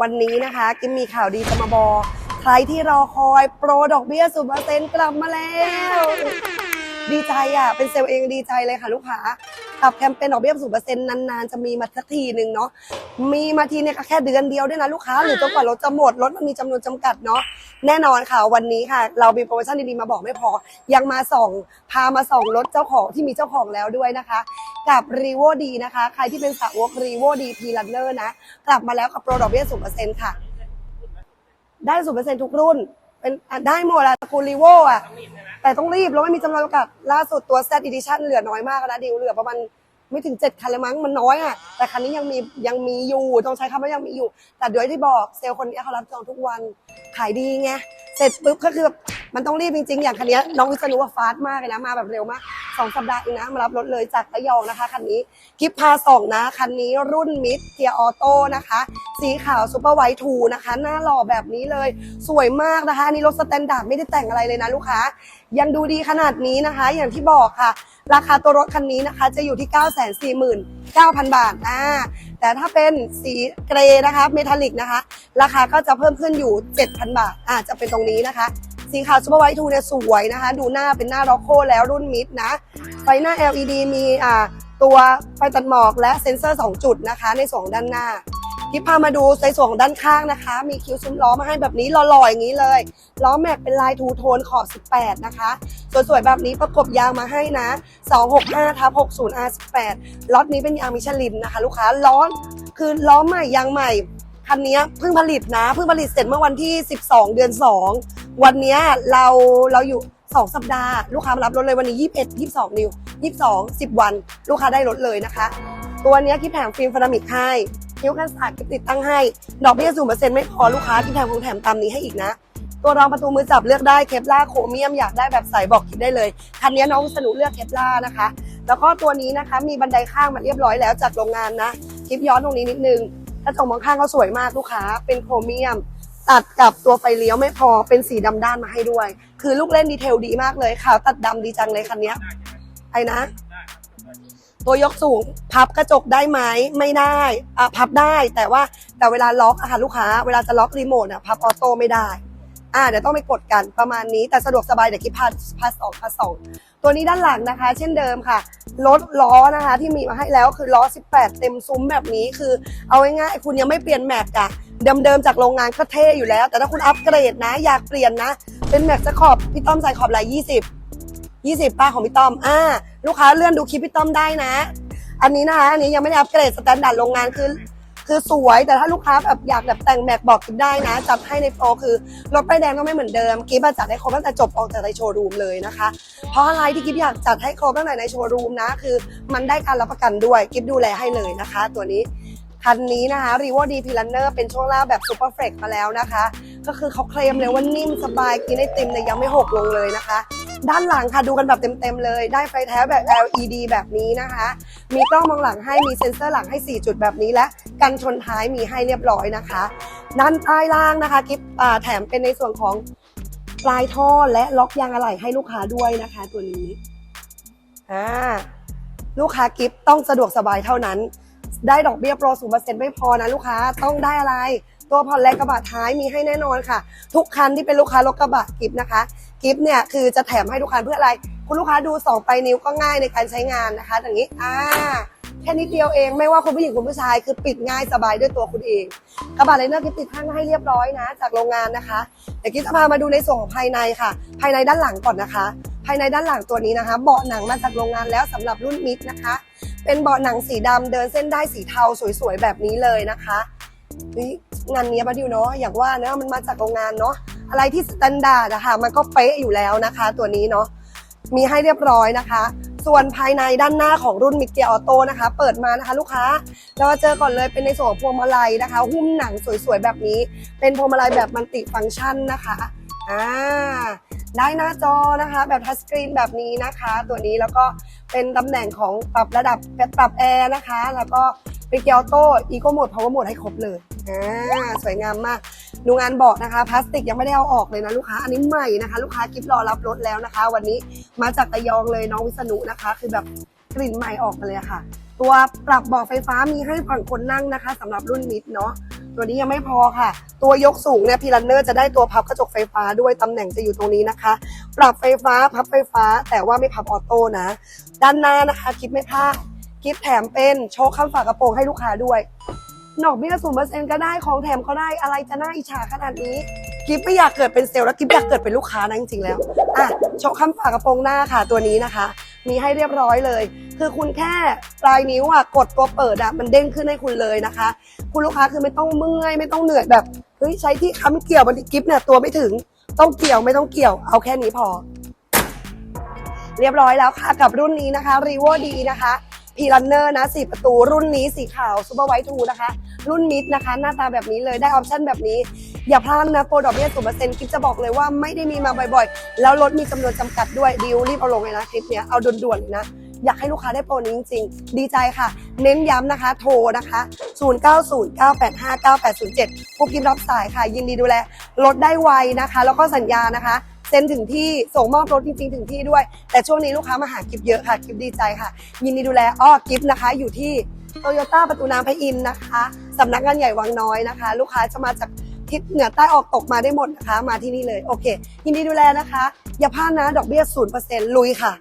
วันนี้นะคะ กิมมีข่าวดีจะมาบอก ใครที่รอคอยโปรดอกเบี้ยศูนเปอร์เซ็นต์กลับมาแล้ว ดีใจอะ เป็นเซลล์เองดีใจเลยค่ะลูกค้ากับแคมเปญดอกเบี้ยศูนเปอร์เซ็นต์นานๆ จะมีมาสักทีหนึ่งเนาะ มีมาทีเนี่ยก็แค่เดือนเดียวด้วยนะลูกค้า หรือจนกว่ารถจะหมดรถมันมีจำนวนจำกัดเนาะ แน่นอนค่ะวันนี้ค่ะ เรามีโปรโมชั่นดีๆมาบอกไม่พอ ยังมาส่องพามาส่องรถเจ้าของที่มีเจ้าของแล้วด้วยนะคะ กับรีโวดีนะคะ ใครที่เป็นสาวกรีโวดีพีลันเนอร์นะ กลับมาแล้วกับโปรดอกเบี้ยศูนเปอร์เซ็นต์ค่ะ ได้ศูนเปอร์เซ็นต์ทุกรุ่น เป็นได้หมดอะตระกูลรีโวอะแต่ต้องรีบแล้วไม่มีจำนวนจำกัดล่าสุดตัว Z Edition เหลือน้อยมากนะดิวเหลือประมาณไม่ถึง7คันเลยมั้งมันน้อยอะแต่คันนี้ยังมียังมีอยู่ต้องใช้คำว่ายังมีอยู่ แต่เดี๋ยวที่บอกเซลล์คนนี้เขารับจองทุกวันขายดีไงเสร็จปุ๊บก็คือแบบ มันต้องรีบจริงๆ อย่างคันนี้น้องวิษณุว่าฟาสต์มากเลยนะ มาแบบเร็วมากสองสัปดาห์เองนะ มารับรถเลยจากระยองนะคะคันนี้คลิปพาสองนะ คันนี้รุ่นมิดเทียออโต้นะคะ สีขาวซูเปอร์ไวท์ทูนะคะ หน้าหล่อแบบนี้เลย สวยมากนะคะนนี้รถสแตนดาร์ดไม่ได้แต่งอะไรเลยนะลูกค้า ยังดูดีขนาดนี้นะคะ อย่างที่บอกค่ะ ราคาตัวรถคันนี้นะคะ จะอยู่ที่ 9 4 9 0 0 0 บาทอ่าแต่ถ้าเป็นสีเกรย์นะคะ เมทัลลิกนะคะ ราคาก็จะเพิ่มขึ้นอยู่ 7,000 บาทอ่าจะเป็นตรงนี้นะคะ สีขาวซูเปอร์ไวท์ทูเนี่ยสวยนะคะ ดูหน้าเป็นหน้าร็อกโคแล้วรุ่นมิดนะไฟหน้า LED มีอ่าตัวไฟตัดหมอกและเซ็นเซอร์ 2 จุดนะคะ ในส่วนของด้านหน้าที่พามาดูในส่วนของด้านข้างนะคะ มีคิ้วซุ้มล้อมาให้แบบนี้หล่อๆอย่างนี้เลยล้อแม็กเป็นลายทูโทนขอบ 18 นะคะสวยๆแบบนี้ประกบยางมาให้นะ 265ทับ60 R18 ล็อตนี้เป็นยางมิชลินนะคะ ลูกค้าล้อคือล้อใหม่ยางใหม่คันนี้เพิ่งผลิตนะเพิ่งผลิตเสร็จเมื่อวันที่ 12 เดือน 2 วันนี้เราเราอยู่ 2 สัปดาห์ ลูกค้ามารับรถเลยวันนี้ 21 22 นิว 22 10 วัน ลูกค้าได้รถเลยนะคะ ตัวนี้คิดแถมฟิล์มฟารามิกให้คิ้วกันสาดคิดติดตั้งให้ ดอกเบี้ยศูนเปอร์เซ็นต์ไม่พอลูกค้าคิดแถมคงแถมตามนี้ให้อีกนะ ตัวรองประตูมือจับเลือกได้เคปล่าโครเมียมอยากได้แบบใสบอกคิดได้เลยคันนี้น้องสนุเลือกเคปล่านะคะ แล้วก็ตัวนี้นะคะมีบันไดข้างมาเรียบร้อยแล้วจากโรงงานนะคลิปย้อนตรงนี้นิดนึงกระจกมองข้างเขาสวยมากลูกค้าเป็นโครเมียม ตัดกับตัวไฟเลี้ยวไม่พอเป็นสีดำด้านมาให้ด้วย คือลูกเล่นดีเทลดีมากเลยขาวตัดดำดีจังเลยคันนี้ไอ้นะ ตัวยกสูงพับกระจกได้ไหมไม่ได้อะพับได้แต่ว่าแต่เวลาล็อกอะค่ะลูกค้าเวลาจะล็อกรีโมทอะพับออโต้ไม่ได้อ่าเดี๋ยวต้องไปกดกันประมาณนี้แต่สะดวกสบายเดี๋ยวคิดพาพาสองพาสองตัวนี้ด้านหลังนะคะ เช่นเดิมค่ะรถล้อนะคะ ที่มีมาให้แล้วคือล้อ 18 เต็มซุ้มแบบนี้คือเอาง่ายๆคุณยังไม่เปลี่ยนแม็กอะ เดิมๆจากโรงงานก็เท่อยู่แล้ว แต่ถ้าคุณอัปเกรดนะ อยากเปลี่ยนนะ เป็นแม็กจะขอบพี่ต้อมใส่ขอบลาย20 20ป้าของพี่ต้อมอ่าลูกค้าเลื่อนดูคลิปพี่ต้อมได้นะ อันนี้นะคะอันนี้ยังไม่ได้อัปเกรดสแตนดาร์ดโรงงานคือคือสวยแต่ถ้าลูกค้าแบบอยากแบบแต่งแม็กบอกกิฟได้นะ จัดให้ในโปรคือรถป้ายแดงก็ไม่เหมือนเดิมกิฟต์อะจัดให้ครบตั้งแต่จบออกจากในโชว์รูมเลยนะคะ เพราะอะไรที่กิฟอยากจัดให้ครบตั้งแต่ในโชว์รูมนะ คือมันได้การรับประกันด้วยกิฟดูแลให้เลยนะคะ ตัวนี้ คันนี้นะคะ r e v o d p l a n n e r เป็นช่วงล่างแบบซูเปอร์เฟรกมาแล้วนะคะ ก็คือเขาเคลมเลยว่านิ่มสบายกินไอติมเนี่ยยังไม่หกลงเลยนะคะ ด้านหลังค่ะดูกันแบบเต็มๆเลย ได้ไฟแท้แบบ LED แบบนี้นะคะ มีกล้องมองหลังให้มีเซ็นเซอร์หลังให้ 4 จุดแบบนี้และกันชนท้ายมีให้เรียบร้อยนะคะ ด้านใต้ล่างนะคะกิฟอ่าแถมเป็นในส่วนของปลายท่อและล็อกยางอะไหล่ให้ลูกค้าด้วยนะคะ ตัวนี้อ่าลูกค้ากิฟต้องสะดวกสบายเท่านั้น ได้ดอกเบี้ยโปรศูนย์เปอร์เซ็นต์ไม่พอนะลูกค้าต้องได้อะไร ตัวผ่อนแรงกระบะท้ายมีให้แน่นอนค่ะ ทุกคันที่เป็นลูกค้ารถกระบะกิฟนะคะ กิฟเนี่ยคือจะแถมให้ทุกคันเพื่ออะไร คุณลูกค้าดูสองไปลายนิ้วก็ง่ายในการใช้งานนะคะอย่างนี้อ่าแค่นิดเดียวเองไม่ว่าคุณผู้หญิงคุณผู้ชายคือปิดง่ายสบายด้วยตัวคุณเอง กระบะไลเนอร์กิฟติดข้างให้เรียบร้อยนะ จากโรงงานนะคะเดี๋ยวกิฟจะพามาดูในส่วนของภายในค่ะ ภายในด้านหลังก่อนนะคะ ภายในด้านหลังตัวนี้นะคะ เบาะหนังมาจากโรงงานแล้วสำหรับรุ่นมิดนะคะ เป็นเบาะหนังสีดำเดินเส้นได้สีเทาสวยๆแบบนี้เลยนะคะงานเนี้ยปะดิวเนาะอย่างว่าเนาะมันมาจากโรงงานเนาะอะไรที่สแตนดาร์ดอะคะมันก็เป๊ะอยู่แล้วนะคะ ตัวนี้เนาะมีให้เรียบร้อยนะคะ ส่วนภายในด้านหน้าของรุ่นมิกเกียออโต้นะคะ เปิดมานะคะ ลูกค้าเรามาเจอก่อนเลยเป็นในส่วนของพวงมาลัยนะคะ หุ้มหนังสวยๆแบบนี้ เป็นพวงมาลัยแบบมัลติฟังก์ชันนะคะอ่า ได้หน้าจอนะคะ แบบทัชสกรีนแบบนี้นะคะ ตัวนี้แล้วก็เป็นตำแหน่งของปรับระดับปรับแอร์นะคะ แล้วก็เป็นเกียร์ออโต้อีโคโหมดพาวเวอร์โหมดให้ครบเลยอ่าสวยงามมาก ดูงานเบอกนะคะพลาสติกยังไม่ได้เอาออกเลยนะลูกค้า อันนี้ใหม่นะคะ ลูกค้ากิฟรอรับรถแล้วนะคะ วันนี้มาจากระยองเลยน้องวิษณุนะคะ คือแบบกลิ่นใหม่ออกมาเลยะค่ะ ตัวปรับเบาะไฟฟ้ามีให้ฝั่งคนนั่งนะคะสำหรับรุ่นมิดเนาะ ตัวนี้ยังไม่พอค่ะ ตัวยกสูงเนี่ยพีรันเนอร์จะได้ตัวพับกระจกไฟฟ้าด้วยตำแหน่งจะอยู่ตรงนี้นะคะ ปรับไฟฟ้าพับไฟฟ้า แต่ว่าไม่พับออโต้นะ ด้านหน้านะคะคลิปไม่พลาดคลิปแถมเป็นโชว์ข้างฝากระโปรงให้ลูกค้าด้วยดอกเบี้ยศูนย์เปอร์เซ็นต์ก็ได้ของแถมก็ได้อะไรจะน่าอิจฉาขนาดนี้ กิฟไม่อยากเกิดเป็นเซลล์แล้วกิฟอยากเกิดเป็นลูกค้านะจริงๆแล้วอะโชว์ข้างฝากระโปรงหน้าค่ะตัวนี้นะคะ มีให้เรียบร้อยเลย คือคุณแค่ปลายนิ้วอะกดตัวเปิดอะมันเด้งขึ้นให้คุณเลยนะคะ คุณลูกค้าคือไม่ต้องเมื่อยไม่ต้องเหนื่อยแบบเฮ้ยใช้ที่ค้ำเกี่ยวบางทีกิฟเนี่ยตัวไม่ถึงต้องเกี่ยวไม่ต้องเกี่ยวเอาแค่นี้พอ เรียบร้อยแล้วค่ะกับรุ่นนี้นะคะ r e v o D นะคะพีรันเนอร์นะสี่ประตูรุ่นนี้สีขาวซูเปอร์ไวท์ทูนะคะ รุ่นมิดนะคะ หน้าตาแบบนี้เลยได้ออปชั่นแบบนี้ อย่าพลาดนะโปรดอกเบี้ยศูนเปอร์เซ็นต์คลิปจะบอกเลยว่าไม่ได้มีมาบ่อยๆ แล้วรถมีจำนวนจำกัดด้วยดิวรีบเอาลงเลยนะคลิปเนี้ยเอาด่วนๆเลยนะ อยากให้ลูกค้าได้โปรนี้จริงๆ ดีใจค่ะ เน้นย้ำนะคะ โทรนะคะ 0909859807ผู้กินรับสายค่ะ ยินดีดูแลรถได้ไวนะคะ แล้วก็สัญญานะคะ เซ็นถึงที่ส่งมอบรถจริงๆ ถึงที่ด้วย แต่ช่วงนี้ลูกค้ามาหากิฟเยอะค่ะกิฟดีใจค่ะ ยินดีดูแลอ้อกิฟนะคะ อยู่ที่โตโยต้าประตูน้ำพระอินทร์นะคะสำนักงานใหญ่วังน้อยนะคะ ลูกค้าจะมาจากทิศเหนือใต้ออกตกมาได้หมดนะคะ มาที่นี่เลย โอเค ยินดีดูแลนะคะ อย่าพลาดนะ ดอกเบี้ยศูนย์เปอร์เซ็นต์ลุยค่ะ